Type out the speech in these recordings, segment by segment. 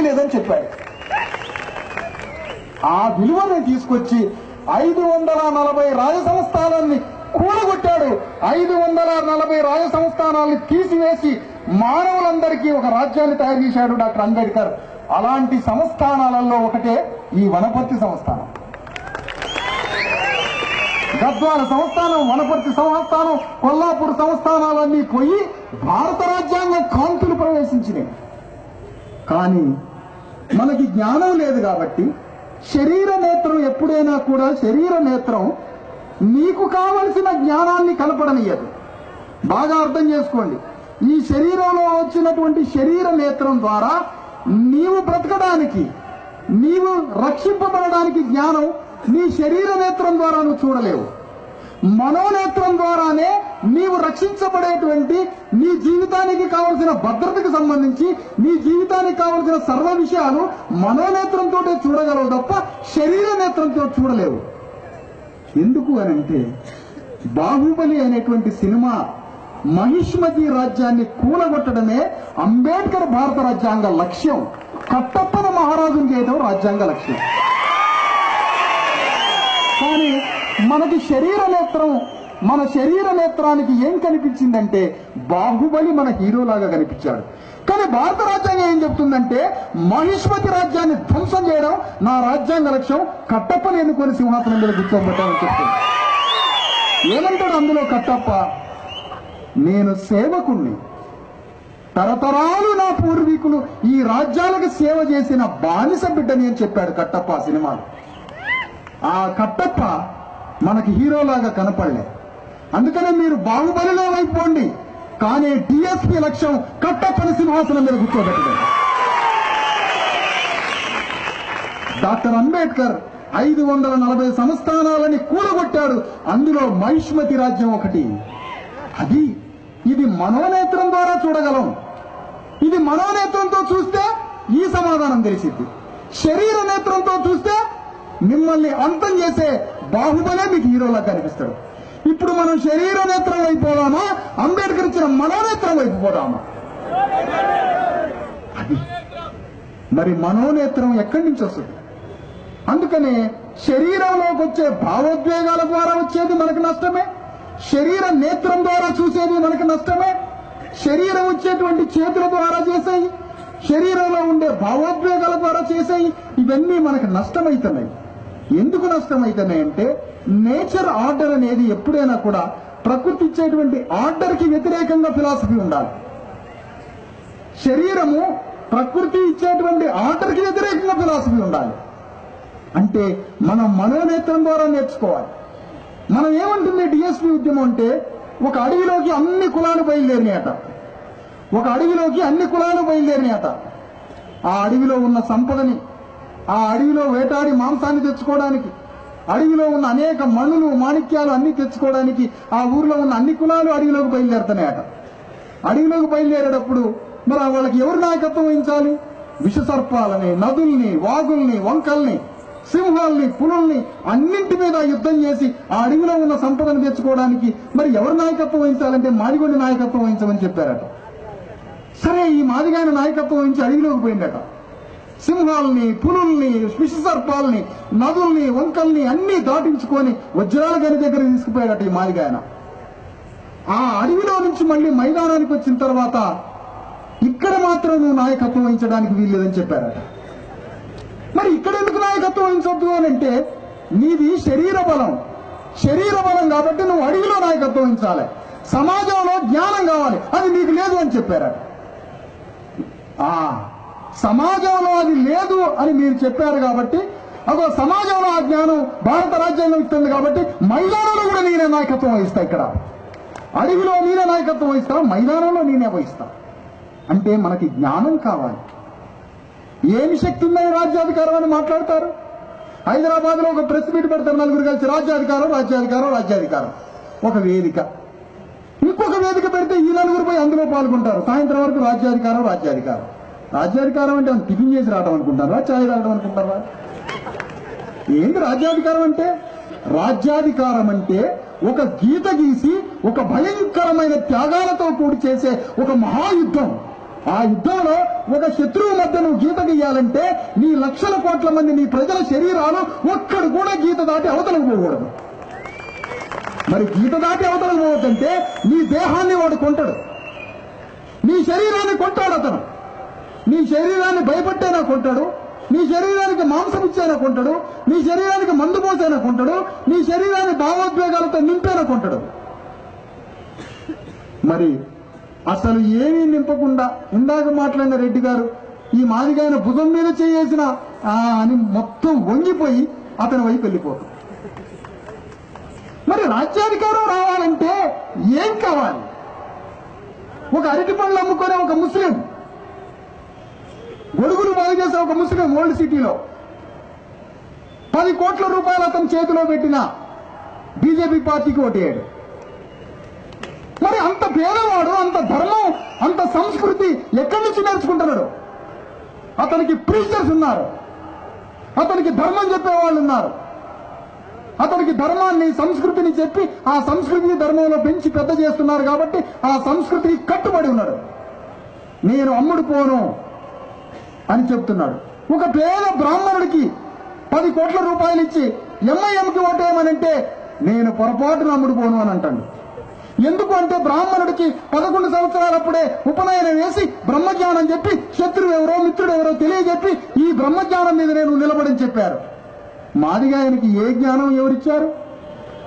తెలియలేదని చెప్పాడు. ఆ విలువను తీసుకొచ్చి ఐదు వందల నలభై రాజ సంస్థానాన్ని కూడగొట్టాడు ఐదు వందల నలభై రాజ సంస్థానాన్ని తీసివేసి మానవులందరికీ ఒక రాజ్యాన్ని తయారు చేశాడు డాక్టర్ అంబేద్కర్. అలాంటి సంస్థానాలలో ఒకటే ఈ వనపర్తి సంస్థానం. గద్వాల సంస్థానం వనపర్తి సంస్థానం కొల్లాపూర్ సంస్థానాలన్నీ పోయి భారత రాజ్యాంగం కాంతులు ప్రవేశించినాయి. కానీ మనకి జ్ఞానం లేదు కాబట్టి శరీర నేత్రం ఎప్పుడైనా కూడా శరీర నేత్రం నీకు కావలసిన జ్ఞానాన్ని కనపడనియదు బాగా అర్థం చేసుకోండి. ఈ శరీరంలో వచ్చినటువంటి శరీర నేత్రం ద్వారా నీవు బ్రతకడానికి నీవు రక్షింపబడడానికి జ్ఞానం నీ శరీర నేత్రం ద్వారా నువ్వు చూడలేవు. మనోనేత్రం ద్వారానే నీవు రక్షించబడేటువంటి నీ జీవితానికి కావలసిన భద్రతకు సంబంధించి నీ జీవితానికి కావలసిన సర్వ విషయాలు మనోనేత్రంతో చూడగలవు తప్ప శరీర నేత్రంతో చూడలేవు. ఎందుకు అని అంటే బాహుబలి అనేటువంటి సినిమా మహిష్మతి రాజ్యాన్ని కూలగొట్టడమే అంబేద్కర్ భారత రాజ్యాంగ లక్ష్యం. కట్టప్పన మహారాజును చేయడం రాజ్యాంగ లక్ష్యం. కానీ మనకి శరీర నేత్రం మన శరీర నేత్రానికి ఏం కనిపించిందంటే బాహుబలి మన హీరోలాగా కనిపించాడు. కానీ భారత రాజ్యాంగం ఏం చెప్తుందంటే మహిష్మతి రాజ్యాన్ని ధ్వంసం చేయడం నా రాజ్యాంగ లక్ష్యం. కట్టప్పని ఎన్నుకొని సింహాసనం మీద కూర్చోబెట్టాలని చెప్తుంది. ఏమంటాడు అందులో కట్టప్ప? నేను సేవకుణ్ణి. తరతరాలు నా పూర్వీకులు ఈ రాజ్యాలకు సేవ చేసిన బానిస బిడ్డని అని చెప్పాడు కట్టప్ప సినిమాలో. ఆ కట్టప్ప మనకి హీరోలాగా కనపడలేదు అందుకనే మీరు బాహుబలిలో వైపోండి కానీ డిఎస్పీ లక్ష్యం కట్టప్పని సింహాసనం మీద కూర్చోబెట్టడం. డాక్టర్ అంబేద్కర్ ఐదు వందల నలభై సంస్థానాలని కూలగొట్టాడు. అందులో మహిష్మతి రాజ్యం ఒకటి. అది ఇది మనోనేత్రం ద్వారా చూడగలం. ఇది మనోనేత్రంతో చూస్తే ఈ సమాధానం తెలిసింది శరీర నేత్రంతో చూస్తే మిమ్మల్ని అంతం చేసే బాహుబలే మీకు హీరోలా కనిపిస్తాడు. ఇప్పుడు మనం శరీర నేత్రం వైపు పోదామా? అంబేద్కర్ ఇచ్చిన మనోనేత్రం వైపు పోదామా? అది. మరి మనోనేత్రం ఎక్కడి నుంచి వస్తుంది? అందుకనే శరీరంలోకి వచ్చే భావోద్వేగాల ద్వారా వచ్చేది మనకు నష్టమే. శరీర నేత్రం ద్వారా చూసేది మనకు నష్టమే. శరీరం వచ్చేటువంటి చేతుల ద్వారా చేసేవి శరీరంలో ఉండే భావోద్వేగాల ద్వారా చేసేయి. ఇవన్నీ మనకు నష్టమవుతున్నాయి ఎందుకు నష్టం అంటే నేచర్ ఆర్డర్ అనేది ఎప్పుడైనా కూడా ప్రకృతి ఇచ్చేటువంటి ఆర్డర్కి వ్యతిరేకంగా ఫిలాసఫీ ఉండాలి. శరీరము ప్రకృతి ఇచ్చేటువంటి ఆర్డర్కి వ్యతిరేకంగా ఫిలాసఫీ ఉండాలి. అంటే మనం మనోనేత్రం ద్వారా నేర్చుకోవాలి. మనం ఏమంటుంది డిఎస్పీ ఉద్యమం అంటే ఒక అడవిలోకి అన్ని కులాలు బయలుదేరినాయట. ఒక అడవిలోకి అన్ని కులాలు బయలుదేరినాయట. ఆ అడవిలో ఉన్న సంపదని ఆ అడవిలో వేటాడి మాంసాన్ని తెచ్చుకోవడానికి అడవిలో ఉన్న అనేక మణులు మాణిక్యాలు అన్ని తెచ్చుకోవడానికి ఆ ఊర్లో ఉన్న అన్ని కులాలు అడవిలోకి బయలుదేరుతున్నాయట. అడవిలోకి బయలుదేరేటప్పుడు మరి వాళ్ళకి ఎవరు నాయకత్వం వహించాలి? విషసర్పాలని నదుల్ని వాగుల్ని వంకల్ని సింహాల్ని పులుల్ని అన్నింటి మీద యుద్ధం చేసి ఆ అడవిలో ఉన్న సంపదను తెచ్చుకోవడానికి మరి ఎవరు నాయకత్వం వహించాలంటే మాదిగొండి నాయకత్వం వహించమని చెప్పారట. సరే ఈ మాదిగాయన నాయకత్వం వహించి అడవిలోకి పోయిందట. సింహాల్ని పులుల్ని విషసర్పాల్ని నదుల్ని వంకల్ని అన్ని దాటించుకొని వజ్రాల గని దగ్గర తీసుకుపోయాడట ఈ మాదిగాయన ఆ అడవిలో నుంచి మళ్ళీ మైదానానికి వచ్చిన తర్వాత ఇక్కడ మాత్రం నువ్వు నాయకత్వం వహించడానికి వీల్లేదని చెప్పారట. మరి ఇక్కడ ఎందుకు నాయకత్వం వహించొద్దు అని అంటే నీది శరీర బలం. శరీర బలం కాబట్టి నువ్వు అడవిలో నాయకత్వం వహించాలి. సమాజంలో జ్ఞానం కావాలి. అది నీకు లేదు అని చెప్పారట. ఆ సమాజంలో అది లేదు అని మీరు చెప్పారు కాబట్టి అదో సమాజంలో ఆ జ్ఞానం భారత రాజ్యాంగం ఇస్తుంది కాబట్టి మైదానంలో కూడా నేనే నాయకత్వం వహిస్తా ఇక్కడ. అడవిలో నేనే నాయకత్వం వహిస్తా మైదానంలో నేనే వహిస్తా. అంటే మనకి జ్ఞానం కావాలి. ఏమి శక్తి ఉందని రాజ్యాధికారం అని మాట్లాడతారు? హైదరాబాద్లో ఒక ప్రెస్ మీట్ పెడతారు నలుగురు కలిసి రాజ్యాధికారం రాజ్యాధికారం రాజ్యాధికారం. ఒక వేదిక. ఇంకొక వేదిక పెడితే ఈ నలుగురు పోయి అందులో పాల్గొంటారు. సాయంత్రం వరకు రాజ్యాధికారం రాజ్యాధికారం. రాజ్యాధికారం అంటే ఏమన్నా టిఫిన్ చేసి రావడం అనుకుంటారా? చాయ్ తాగడం అనుకుంటారా? ఏంటి రాజ్యాధికారం అంటే? రాజ్యాధికారం అంటే ఒక గీత గీసి ఒక భయంకరమైన త్యాగాలతో కూడి చేసే ఒక మహాయుద్ధం. ఆ యుద్ధంలో ఒక శత్రువు మధ్య నువ్వు గీత గీయాలంటే నీ లక్షల కోట్ల మంది నీ ప్రజల శరీరాలు ఒక్కడు కూడా గీత దాటి అవతలకు పోకూడదు. మరి గీత దాటి అవతలకు పోవద్దంటే నీ దేహాన్ని వాడు కొంటాడు. నీ శరీరాన్ని కొంటాడు అతను. నీ శరీరాన్ని భయపట్టైనా కొంటాడు నీ శరీరానికి మాంసం ఇచ్చైనా కొంటాడు నీ శరీరానికి మందు పోసైనా కొంటాడు నీ శరీరాన్ని భావోద్వేగాలతో నింపైనా కొంటాడు మరి అసలు ఏమీ నింపకుండా ఇందాక మాట్లాడిన రెడ్డి గారు ఈ మాదిగాయన భుజం మీద చేయేసిన అని మొత్తం వంగిపోయి అతని వైపు వెళ్ళిపోతాం. మరి రాజ్యాధికారం రావాలంటే ఏం కావాలి? ఒక అరటి పండ్లు అమ్ముకునే ఒక ముస్లిం గొడుగులు బాగు చేసే ఒక ముస్లిం ఓల్డ్ సిటీలో పది కోట్ల రూపాయలు అతని చేతిలో పెట్టిన బీజేపీ పార్టీకి ఓటేయాడు. మరి అంత పేదవాడు అంత ధర్మం అంత సంస్కృతి ఎక్కడి నుంచి నేర్చుకుంటున్నాడు? అతనికి ప్రీచర్స్ ఉన్నారు. అతనికి ధర్మం చెప్పేవాళ్ళు ఉన్నారు. అతనికి ధర్మాన్ని సంస్కృతిని చెప్పి ఆ సంస్కృతిని ధర్మంలో పెంచి పెద్ద చేస్తున్నారు కాబట్టి ఆ సంస్కృతికి కట్టుబడి ఉన్నాడు. నేను అమ్ముడు పోను. అని చెప్తున్నాడు. ఒక పేద బ్రాహ్మణుడికి పది కోట్ల రూపాయలు ఇచ్చి ఎంఐఎంకి ఓటేయమనంటే నేను పొరపాటున అమ్ముడుపోను అని అంటాడు. ఎందుకు అంటే బ్రాహ్మణుడికి పదకొండు సంవత్సరాలప్పుడే ఉపనయనం వేసి బ్రహ్మజ్ఞానం చెప్పి శత్రువు ఎవరో మిత్రుడు ఎవరో తెలియజెప్పి ఈ బ్రహ్మజ్ఞానం మీద నేను నిలబడని చెప్పారు. మాదిగా ఆయనకి ఏ జ్ఞానం ఎవరిచ్చారు?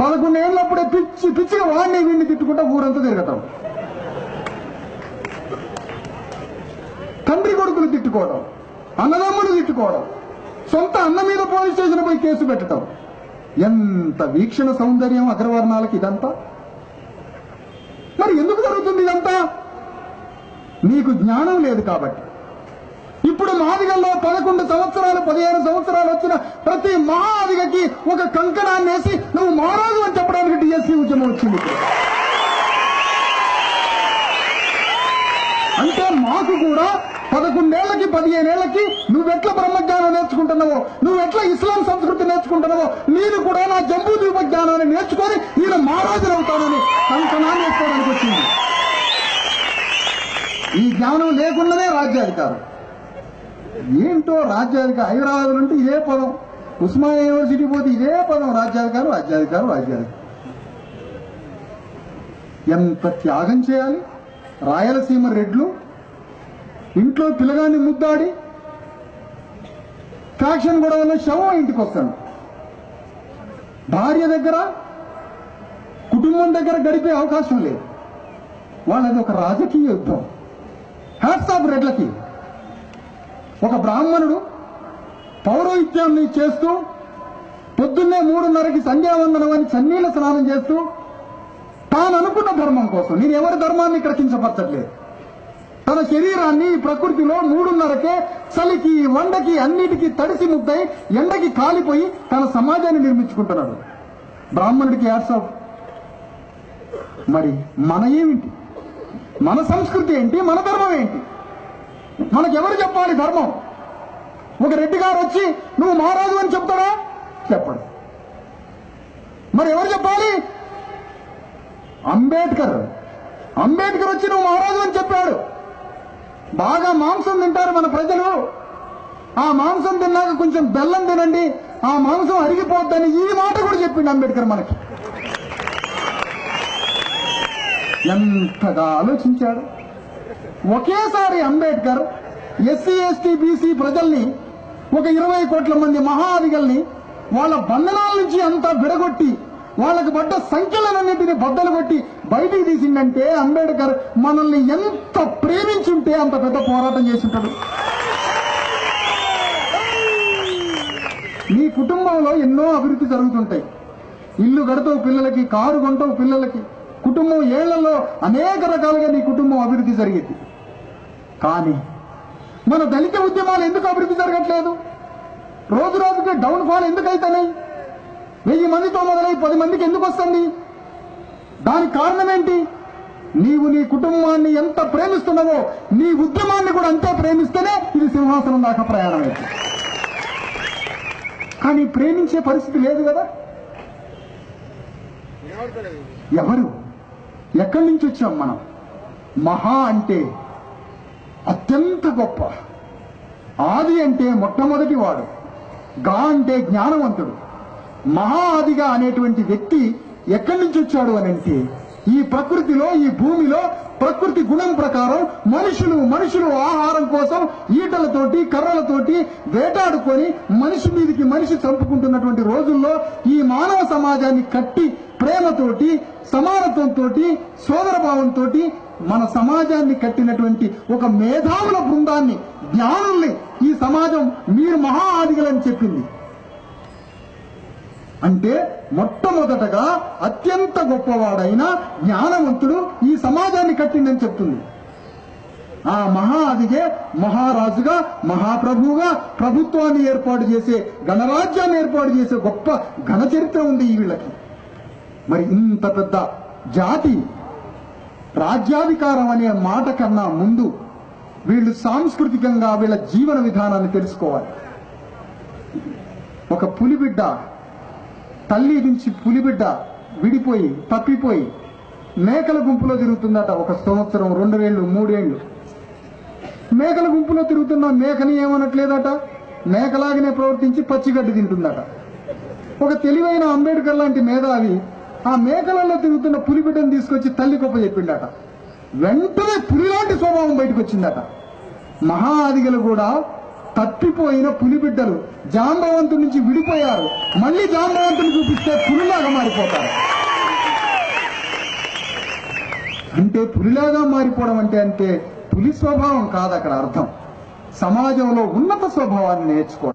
పదకొండేళ్ళప్పుడే పిచ్చి పిచ్చిగా వాడిని వీడిని తిట్టుకుంటా ఊరంతా తిరగటం తండ్రి కొడుకులు తిట్టుకోవడం అన్నదమ్ములు తిట్టుకోవడం సొంత అన్న మీద పోలీస్ స్టేషన్ పోయి కేసు పెట్టడం. ఎంత వీక్షణ సౌందర్యం అగ్రవర్ణాలకి ఇదంతా? మరి ఎందుకు జరుగుతుంది ఇదంతా? నీకు జ్ఞానం లేదు కాబట్టి. ఇప్పుడు మాదిగల్లో పదకొండు సంవత్సరాలు పదిహేను సంవత్సరాలు వచ్చిన ప్రతి మహాదిగకి ఒక కంకణాన్ని వేసి నువ్వు మారాదు అని చెప్పడానికి డిఎస్సీ ఉద్యమం వచ్చింది అంటే మాకు కూడా పదకొండేళ్ళకి పదిహేనేళ్ళకి నువ్వెట్లా బ్రహ్మజ్ఞానం నేర్చుకుంటున్నావో నువ్వెట్లా ఇస్లాం సంస్కృతి నేర్చుకుంటున్నావో నేను కూడా నా జంబూ ద్వీప జ్ఞానాన్ని నేర్చుకొని నేను మహారాజునవుతానని కంకణాన్ని వేసుకోవడానికి వచ్చింది. ఈ జ్ఞానం లేకుండానే రాజ్యాధికారం. ఏంటో రాజ్యాధికారం? హైదరాబాద్ అంటే ఇదే పదం. ఉస్మానియా యూనివర్సిటీ పోతే ఇదే పదం. రాజ్యాధికారం రాజ్యాధికారం రాజ్యాధికారం. ఎంత త్యాగం చేయాలి? రాయలసీమ రెడ్లు ఇంట్లో పిల్లగాన్ని ముద్దాడి ఫ్యాక్షన్ గొడవలో శవం ఇంటికి వస్తాడు భార్య దగ్గర కుటుంబం దగ్గర గడిపే అవకాశం లేదు. వాళ్ళది ఒక రాజకీయ యుద్ధం. హ్యాట్స్ ఆఫ్ రెడ్లకి. ఒక బ్రాహ్మణుడు పౌరోహిత్యాన్ని చేస్తూ పొద్దున్నే మూడున్నరకి సంధ్యావందనం అని సన్నీళ్ళ స్నానం చేస్తూ తాను అనుకున్న ధర్మం కోసం నేను ఎవరి ధర్మాన్ని ఇక్కడ కించపరచట్లేదు తన శరీరాన్ని ప్రకృతిలో మూడున్నరకే చలికి వండకి అన్నిటికీ తడిసి ముద్దై ఎండకి కాలిపోయి తన సమాజాన్ని నిర్మించుకుంటున్నాడు. బ్రాహ్మణుడికి యాడ్సాఫ్ మరి మన ఏమిటి? మన సంస్కృతి ఏంటి? మన ధర్మం ఏంటి? మనకెవరు చెప్పాలి ధర్మం? ఒక రెడ్డి గారు వచ్చి నువ్వు మహారాజు అని చెప్తాడా? చెప్పడు. మరి ఎవరు చెప్పాలి? అంబేద్కర్. అంబేద్కర్ వచ్చి నువ్వు మహారాజు అని చెప్పాడు. బాగా మాంసం తింటారు మన ప్రజలు. ఆ మాంసం తిన్నాక కొంచెం బెల్లం తినండి. ఆ మాంసం అరిగిపోద్దని ఈ మాట కూడా చెప్పిండు అంబేద్కర్ మనకి. ఎంతగా ఆలోచించాడు. ఒకేసారి అంబేద్కర్ ఎస్సీ ఎస్టీ బీసీ ప్రజల్ని ఒక ఇరవై కోట్ల మంది మహాదిగల్ని వాళ్ళ బంధనాల నుంచి అంతా విడగొట్టి వాళ్ళకి పడ్డ సంఖ్యలన్నింటినీ బద్దలు కొట్టి బయటికి తీసిందంటే అంబేద్కర్ మనల్ని ఎంత ప్రేమించుంటే అంత పెద్ద పోరాటం చేసింటాడు. నీ కుటుంబంలో ఎన్నో అభివృద్ధి జరుగుతుంటాయి. ఇల్లు కడతావు పిల్లలకి కారు కొంటావు పిల్లలకి. కుటుంబం ఏళ్ళలో అనేక రకాలుగా నీ కుటుంబం అభివృద్ధి జరిగింది. కానీ మన దళిత ఉద్యమాలు ఎందుకు అభివృద్ధి జరగట్లేదు? రోజు రోజుకి డౌన్ ఫాల్ ఎందుకు అవుతున్నాయి వెయ్యి మందితో మొదలై పది మందికి ఎందుకు వస్తుంది? దానికి కారణం ఏంటి? నీవు నీ కుటుంబాన్ని ఎంత ప్రేమిస్తున్నావో నీ ఉద్యమాన్ని కూడా అంతే ప్రేమిస్తేనే ఇది సింహాసనం దాకా ప్రయాణం అవుతుంది కానీ ప్రేమించే పరిస్థితి లేదు కదా? ఎవరు? ఎక్కడి నుంచి వచ్చాం మనం? మహా అంటే అత్యంత గొప్ప. ఆది అంటే మొట్టమొదటి వాడు. గా అంటే జ్ఞానవంతుడు. మహా ఆదిగా అనేటువంటి వ్యక్తి ఎక్కడి నుంచి వచ్చాడు అని అంటే ఈ ప్రకృతిలో ఈ భూమిలో ప్రకృతి గుణం ప్రకారం మనుషులు మనుషులు ఆహారం కోసం ఈటలతోటి కర్రలతోటి వేటాడుకొని మనిషి మీదికి మనిషి చంపుకుంటున్నటువంటి రోజుల్లో ఈ మానవ సమాజాన్ని కట్టి ప్రేమతోటి సమానత్వంతో సోదరభావంతో మన సమాజాన్ని కట్టినటువంటి ఒక మేధావుల బృందాన్ని జ్ఞానుల్ని ఈ సమాజం మీరు మహా ఆదిగలని చెప్పింది. అంటే మొట్టమొదటగా అత్యంత గొప్పవాడైన జ్ఞానవంతుడు ఈ సమాజాన్ని కట్టిందని చెప్తుంది. ఆ మహా అదిగే మహారాజుగా మహాప్రభువుగా ప్రభుత్వాన్ని ఏర్పాటు చేసే గణరాజ్యాన్ని ఏర్పాటు చేసే గొప్ప ఘన చరిత్ర ఉంది ఈ వీళ్ళకి. మరి ఇంత పెద్ద జాతి రాజ్యాధికారం అనే మాట కన్నా ముందు వీళ్ళు సాంస్కృతికంగా వీళ్ళ జీవన విధానాన్ని తెలుసుకోవాలి. ఒక పులిబిడ్డ తల్లి నుంచి పులిబిడ్డ విడిపోయి తప్పిపోయి మేకల గుంపులో తిరుగుతుందట ఒక సంవత్సరం రెండు వేళ్ళు మూడేళ్ళు. మేకల గుంపులో తిరుగుతున్న మేకని ఏమనట్లేదట? మేకలాగానే ప్రవర్తించి పచ్చిగడ్డి తింటుందట. ఒక తెలివైన అంబేద్కర్ లాంటి మేధావి ఆ మేకలలో తిరుగుతున్న పులిబిడ్డను తీసుకొచ్చి తల్లి గొప్ప చెప్పిండట. వెంటనే పులిలాంటి స్వభావం బయటకు వచ్చిందట మహా ఆదిగలు కూడా తప్పిపోయిన పులిబిడ్డలు జాంబవంతు నుంచి విడిపోయారు. మళ్ళీ జాంబవంతుని చూపిస్తే పులిలాగా మారిపోతారు. అంటే పులిలాగా మారిపోవడం అంటే అంటే పులి స్వభావం కాదు అక్కడ అర్థం. సమాజంలో ఉన్నత స్వభావాన్ని నేర్చుకోవడం.